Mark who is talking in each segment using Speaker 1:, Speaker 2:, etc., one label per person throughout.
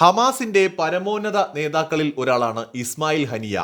Speaker 1: ഹമാസിന്റെ പരമോന്നത നേതാക്കളിൽ ഒരാളാണ് ഇസ്മായിൽ ഹനിയ.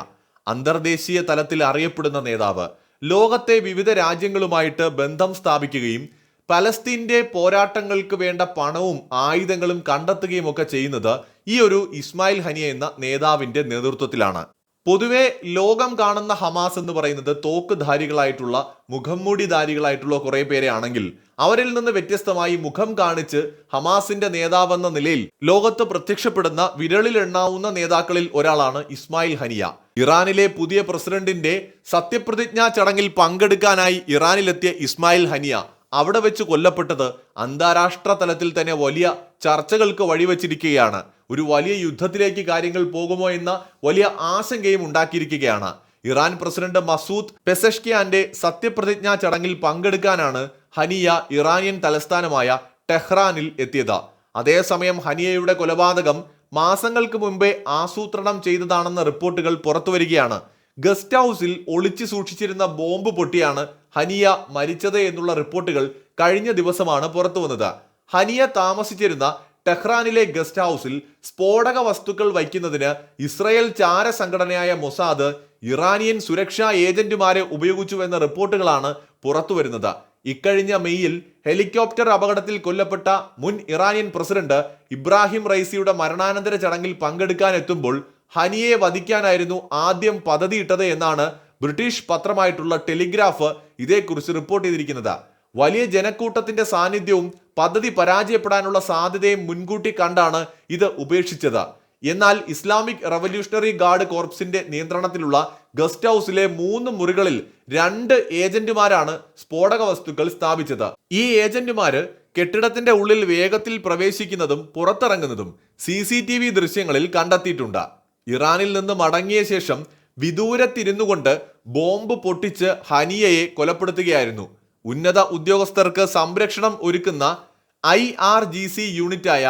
Speaker 1: അന്തർദേശീയ തലത്തിൽ അറിയപ്പെടുന്ന നേതാവ്. ലോകത്തെ വിവിധ രാജ്യങ്ങളുമായിട്ട് ബന്ധം സ്ഥാപിക്കുകയും പലസ്തീന്റെ പോരാട്ടങ്ങൾക്ക് വേണ്ട പണവും ആയുധങ്ങളും കണ്ടെത്തുകയും ഒക്കെ ചെയ്യുന്നത് ഈ ഒരു ഇസ്മായിൽ ഹനിയ എന്ന നേതാവിന്റെ നേതൃത്വത്തിലാണ്. പൊതുവെ ലോകം കാണുന്ന ഹമാസ് എന്ന് പറയുന്നത് തോക്കുധാരികളായിട്ടുള്ള മുഖംമൂടിധാരികളായിട്ടുള്ള കുറെ പേരെ ആണെങ്കിൽ അവരിൽ നിന്ന് വ്യത്യസ്തമായി മുഖം കാണിച്ച് ഹമാസിന്റെ നേതാവെന്ന നിലയിൽ ലോകത്ത് പ്രത്യക്ഷപ്പെടുന്ന വിരളിലെണ്ണാവുന്ന നേതാക്കളിൽ ഒരാളാണ് ഇസ്മായിൽ ഹനിയ. ഇറാനിലെ പുതിയ പ്രസിഡന്റിന്റെ സത്യപ്രതിജ്ഞാ ചടങ്ങിൽ പങ്കെടുക്കാനായി ഇറാനിലെത്തിയ ഇസ്മായിൽ ഹനിയ അവിടെ വെച്ച് കൊല്ലപ്പെട്ടത് അന്താരാഷ്ട്ര തലത്തിൽ തന്നെ വലിയ ചർച്ചകൾക്ക് വഴിവെച്ചിരിക്കുകയാണ്. ഒരു വലിയ യുദ്ധത്തിലേക്ക് കാര്യങ്ങൾ പോകുമോ എന്ന വലിയ ആശങ്കയും ഉണ്ടാക്കിയിരിക്കുകയാണ്. ഇറാൻ പ്രസിഡന്റ് മസൂദ് പെസഷ്കിയാന്റെ സത്യപ്രതിജ്ഞാ ചടങ്ങിൽ പങ്കെടുക്കാനാണ് ഹനിയ ഇറാനിയൻ തലസ്ഥാനമായ ടെഹ്റാനിൽ എത്തിയത്. അതേസമയം ഹനിയയുടെ കൊലപാതകം മാസങ്ങൾക്ക് മുമ്പേ ആസൂത്രണം ചെയ്തതാണെന്ന റിപ്പോർട്ടുകൾ പുറത്തുവരികയാണ്. ഗസ്റ്റ് ഹൗസിൽ ഒളിച്ചു സൂക്ഷിച്ചിരുന്ന ബോംബ് പൊട്ടിയാണ് ഹനിയ മരിച്ചത് എന്നുള്ള റിപ്പോർട്ടുകൾ കഴിഞ്ഞ ദിവസമാണ് പുറത്തു വന്നത് ഹനിയ താമസിച്ചിരുന്ന ടെഹ്റാനിലെ ഗസ്റ്റ് ഹൗസിൽ സ്ഫോടക വസ്തുക്കൾ വയ്ക്കുന്നതിന് ഇസ്രയേൽ ചാര സംഘടനയായ മൊസാദ് ഇറാനിയൻ സുരക്ഷാ ഏജന്റുമാരെ ഉപയോഗിച്ചുവെന്ന റിപ്പോർട്ടുകളാണ് പുറത്തുവരുന്നത്. ഇക്കഴിഞ്ഞ മെയ്യിൽ ഹെലികോപ്റ്റർ അപകടത്തിൽ കൊല്ലപ്പെട്ട മുൻ ഇറാനിയൻ പ്രസിഡന്റ് ഇബ്രാഹിം റൈസിയുടെ മരണാനന്തര ചടങ്ങിൽ പങ്കെടുക്കാനെത്തുമ്പോൾ ഹനിയെ വധിക്കാനായിരുന്നു ആദ്യം പദ്ധതിയിട്ടത് എന്നാണ് ബ്രിട്ടീഷ് പത്രമായിട്ടുള്ള ടെലിഗ്രാഫ് ഇതേക്കുറിച്ച് റിപ്പോർട്ട് ചെയ്തിരിക്കുന്നത്. വലിയ ജനക്കൂട്ടത്തിന്റെ സാന്നിധ്യവും പദ്ധതി പരാജയപ്പെടാനുള്ള സാധ്യതയും മുൻകൂട്ടി കണ്ടാണ് ഇത് ഉപേക്ഷിച്ചത്. എന്നാൽ ഇസ്ലാമിക് റവല്യൂഷണറി ഗാർഡ് കോർപ്സിന്റെ നിയന്ത്രണത്തിലുള്ള ഗസ്റ്റ് ഹൗസിലെ മൂന്ന് മുറികളിൽ രണ്ട് ഏജന്റുമാരാണ് സ്ഫോടക വസ്തുക്കൾ സ്ഥാപിച്ചത്. ഈ ഏജന്റുമാര് കെട്ടിടത്തിന്റെ ഉള്ളിൽ വേഗത്തിൽ പ്രവേശിക്കുന്നതും പുറത്തിറങ്ങുന്നതും സി സി ടി വി ദൃശ്യങ്ങളിൽ കണ്ടെത്തിയിട്ടുണ്ട്. ഇറാനിൽ നിന്ന് മടങ്ങിയ ശേഷം വിദൂരത്തിരുന്നുകൊണ്ട് ബോംബ് പൊട്ടിച്ച് ഹനിയയെ കൊലപ്പെടുത്തുകയായിരുന്നു. ഉന്നത ഉദ്യോഗസ്ഥർക്ക് സംരക്ഷണം ഒരുക്കുന്ന ഐ ആർ ജി സി യൂണിറ്റായ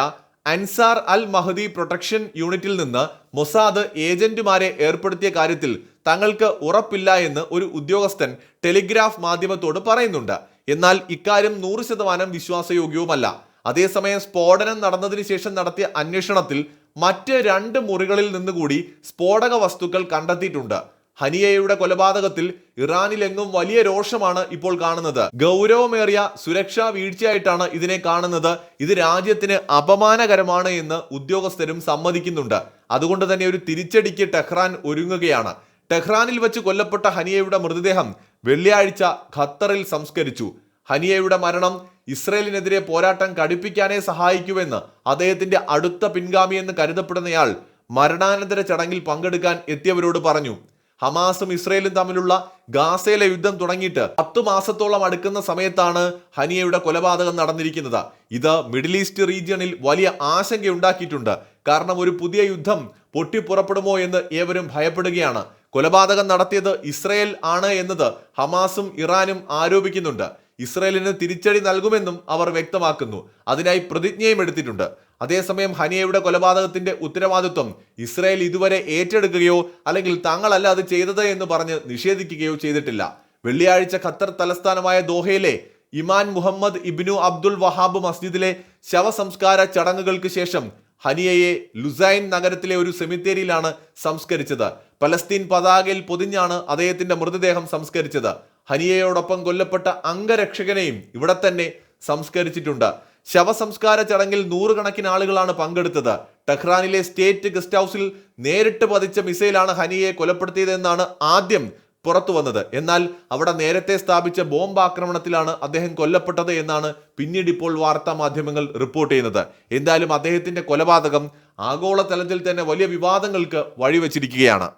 Speaker 1: അൻസാർ അൽ മഹദി പ്രൊട്ടക്ഷൻ യൂണിറ്റിൽ നിന്ന് മൊസാദ് ഏജന്റുമാരെ ഏർപ്പെടുത്തിയ കാര്യത്തിൽ തങ്ങൾക്ക് ഉറപ്പില്ല എന്ന് ഒരു ഉദ്യോഗസ്ഥൻ ടെലിഗ്രാഫ് മാധ്യമത്തോട് പറയുന്നുണ്ട്. എന്നാൽ ഇക്കാര്യം നൂറ് ശതമാനം വിശ്വാസയോഗ്യവുമല്ല. അതേസമയം സ്ഫോടനം നടന്നതിന് ശേഷം നടത്തിയ അന്വേഷണത്തിൽ മറ്റ് രണ്ട് മുറികളിൽ നിന്നുകൂടി സ്ഫോടക വസ്തുക്കൾ കണ്ടെത്തിയിട്ടുണ്ട്. ഹനിയയുടെ കൊലപാതകത്തിൽ ഇറാനിലെങ്ങും വലിയ രോഷമാണ് ഇപ്പോൾ കാണുന്നത്. ഗൗരവമേറിയ സുരക്ഷാ വീഴ്ചയായിട്ടാണ് ഇതിനെ കാണുന്നത്. ഇത് രാജ്യത്തിന് അപമാനകരമാണ് എന്ന് ഉദ്യോഗസ്ഥരും സമ്മതിക്കുന്നുണ്ട്. അതുകൊണ്ട് തന്നെ ഒരു തിരിച്ചടിക്ക് ടെഹ്റാൻ ഒരുങ്ങുകയാണ്. ടെഹ്റാനിൽ വെച്ച് കൊല്ലപ്പെട്ട ഹനിയയുടെ മൃതദേഹം വെള്ളിയാഴ്ച ഖത്തറിൽ സംസ്കരിച്ചു. ഹനിയയുടെ മരണം ഇസ്രയേലിനെതിരെ പോരാട്ടം കടുപ്പിക്കാനേ സഹായിക്കുമെന്ന് അദ്ദേഹത്തിന്റെ അടുത്ത പിൻഗാമിയെന്ന് കരുതപ്പെടുന്നയാൾ മരണാനന്തര ചടങ്ങിൽ പങ്കെടുക്കാൻ എത്തിയവരോട് പറഞ്ഞു. ഹമാസും ഇസ്രയേലും തമ്മിലുള്ള ഗാസയിലെ യുദ്ധം തുടങ്ങിയിട്ട് പത്തു മാസത്തോളം അടുക്കുന്ന സമയത്താണ് ഹനിയയുടെ കൊലപാതകം നടന്നിരിക്കുന്നത്. ഇത് മിഡിൽ ഈസ്റ്റ് റീജിയണിൽ വലിയ ആശങ്കയുണ്ടാക്കിയിട്ടുണ്ട്. കാരണം ഒരു പുതിയ യുദ്ധം പൊട്ടിപ്പുറപ്പെടുമോ എന്ന് ഏവരും ഭയപ്പെടുകയാണ്. കൊലപാതകം നടത്തിയത് ഇസ്രയേൽ ആണ് എന്നത് ഹമാസും ഇറാനും ആരോപിക്കുന്നുണ്ട്. ഇസ്രയേലിന് തിരിച്ചടി നൽകുമെന്നും അവർ വ്യക്തമാക്കുന്നു. അതിനായി പ്രതിജ്ഞയും എടുത്തിട്ടുണ്ട്. അതേസമയം ഹനിയയുടെ കൊലപാതകത്തിന്റെ ഉത്തരവാദിത്വം ഇസ്രായേൽ ഇതുവരെ ഏറ്റെടുക്കുകയോ അല്ലെങ്കിൽ തങ്ങളല്ല അത് ചെയ്തത് എന്ന് പറഞ്ഞ് നിഷേധിക്കുകയോ ചെയ്തിട്ടില്ല. വെള്ളിയാഴ്ച ഖത്തർ തലസ്ഥാനമായ ദോഹയിലെ ഇമാൻ മുഹമ്മദ് ഇബ്നു അബ്ദുൽ വഹാബ് മസ്ജിദിലെ ശവസംസ്കാര ചടങ്ങുകൾക്ക് ശേഷം ഹനിയയെ ലുസൈൻ നഗരത്തിലെ ഒരു സെമിത്തേരിയിലാണ് സംസ്കരിച്ചത്. പലസ്തീൻ പതാകയിൽ പൊതിഞ്ഞാണ് അദ്ദേഹത്തിന്റെ മൃതദേഹം സംസ്കരിച്ചത്. ഹനിയയോടൊപ്പം കൊല്ലപ്പെട്ട അംഗരക്ഷകനെയും ഇവിടെ തന്നെ സംസ്കരിച്ചിട്ടുണ്ട്. ശവസംസ്കാര ചടങ്ങിൽ നൂറുകണക്കിന് ആളുകളാണ് പങ്കെടുത്തത്. ടെഹ്റാനിലെ സ്റ്റേറ്റ് ഗസ്റ്റ് ഹൗസിൽ നേരിട്ട് പതിച്ച മിസൈലാണ് ഹനിയെ കൊലപ്പെടുത്തിയതെന്നാണ് ആദ്യം പുറത്തു വന്നത്. എന്നാൽ അവിടെ നേരത്തെ സ്ഥാപിച്ച ബോംബ് ആക്രമണത്തിലാണ് അദ്ദേഹം കൊല്ലപ്പെട്ടത് എന്നാണ് പിന്നീട് ഇപ്പോൾ വാർത്താ മാധ്യമങ്ങൾ റിപ്പോർട്ട് ചെയ്യുന്നത്. എന്തായാലും അദ്ദേഹത്തിന്റെ കൊലപാതകം ആഗോളതലത്തിൽ തന്നെ വലിയ വിവാദങ്ങൾക്ക് വഴിവെച്ചിരിക്കുകയാണ്.